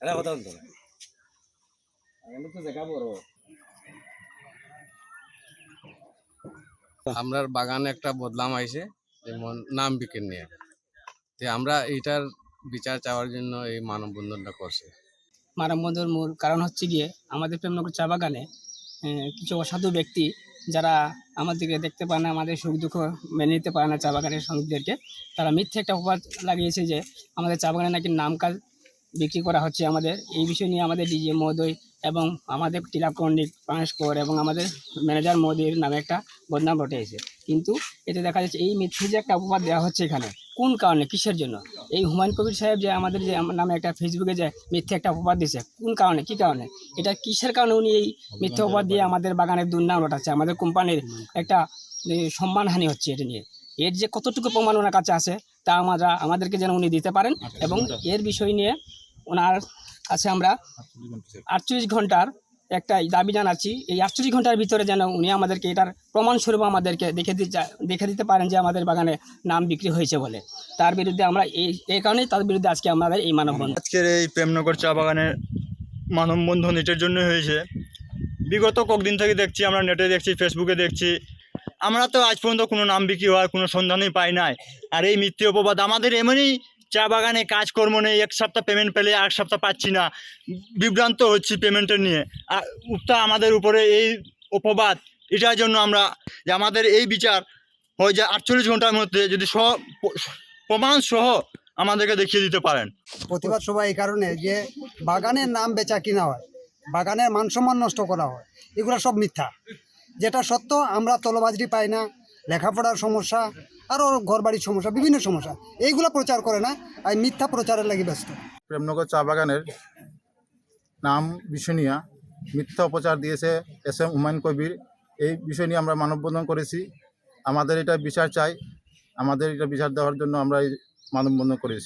এটা কথা বলতো না এখানে তো জায়গা বড় আমরার বাগানে একটা বদলাম আইছে যেমন নাম বিক্রি নিয়ে তো আমরা এইটার বিচার চাওয়ার জন্য এই মানববন্ধনটা করছি। মানববন্ধন মূল কারণ হচ্ছে গিয়ে আমাদের প্রেমনগর চা বাগানে আহ, কিছু অসাধু ব্যক্তি যারা আমাদেরকে দেখতে পায় না আমাদের সুখ দুঃখ মেনে নিতে পারে না চা বাগানের শ্রমিকদেরকে তারা মিথ্যে একটা অপবাদ লাগিয়েছে যে আমাদের চা বাগানে নাকি নাম কাজ বিক্রি করা হচ্ছে আমাদের। এই বিষয় নিয়ে আমাদের ডিজে মহোদয় এবং আমাদের টিলা পণ্ডিত পাঁশকর এবং আমাদের ম্যানেজার মোদির নামে একটা বদনাম রটেছে কিন্তু এতে দেখা যাচ্ছে এই মিথ্যে যে একটা অপবাদ দেওয়া হচ্ছে এখানে, কোন কারণে, কিসের জন্য? এই হুমায়ুন কবির সাহেব যে আমাদের যে নামে একটা ফেসবুকে যে মিথ্যে একটা অপবাদ দিয়েছে, কোন কারণে, কি কারণে? এটা কিসের কারণে উনি এই মিথ্যে অপবাদ দিয়ে আমাদের বাগানের দুর্নাম রটাচ্ছে আমাদের কোম্পানির একটা সম্মানহানি হচ্ছে এটা নিয়ে? এর যে কতটুকু প্রমাণ ওনার কাছে আছে তা আমরা আমাদেরকে যেন উনি দিতে পারেন এবং এর বিষয় নিয়ে ওনার কাছে আমরা আটচল্লিশ ঘণ্টার একটা দাবি জানাচ্ছি। এই আটচল্লিশ ঘণ্টার ভিতরে যেন উনি আমাদেরকে এটার প্রমাণস্বরূপ আমাদেরকে দেখে দিতে দেখে দিতে পারেন যে আমাদের বাগানে নাম বিক্রি হয়েছে বলে। তার বিরুদ্ধে আমরা এই এই কারণেই তার বিরুদ্ধে আজকে আমাদের এই মানববন্ধন। আজকের এই প্রেমনগর চা বাগানের মানববন্ধন এটার জন্য হয়েছে। বিগত কয়েকদিন থেকে দেখছি আমরা নেটে দেখছি ফেসবুকে দেখছি আমরা তো আজ পর্যন্ত কোনো নাম বিক্রি হওয়ার কোনো সন্ধানই পাই নাই। আর এই মিথ্যে অপবাদ আমাদের এমনই চা বাগানে কাজকর্ম নেই, এক সপ্তাহ পেমেন্ট পেলে এক সপ্তাহ পাচ্ছি না। বিভ্রান্ত হচ্ছি পেমেন্টের নিয়ে। আর উক্তা আমাদের উপরে এই অপবাদ, এটার জন্য আমরা, যে আমাদের এই বিচার হয় যে আটচল্লিশ ঘণ্টার মধ্যে যদি সহ প্রমাণ সহ আমাদেরকে দেখিয়ে দিতে পারেন। প্রতিবাদ সভা এই কারণে যে বাগানের নাম বেচা কিনা হয়, বাগানের মানসম্মান নষ্ট করা হয়, এগুলো সব মিথ্যা। যেটা সত্য, আমরা তলবাজরি পাই না। লেখাপড়ার সমস্যা, আরও ঘরবাড়ির সমস্যা, বিভিন্ন সমস্যা। এইগুলো প্রচার করে না, আর মিথ্যা প্রচারের লাগি ব্যস্ত। প্রেমনগর চা বাগানের নাম বিষয় নিয়ে মিথ্যা অপচার দিয়েছে এস এম হুমায়ুন কবির। এই বিষয় নিয়ে আমরা মানববন্ধন করেছি। আমাদের এটা বিচার চাই। আমাদের এটা বিচার দেওয়ার জন্য আমরা এই মানববন্ধন করেছি।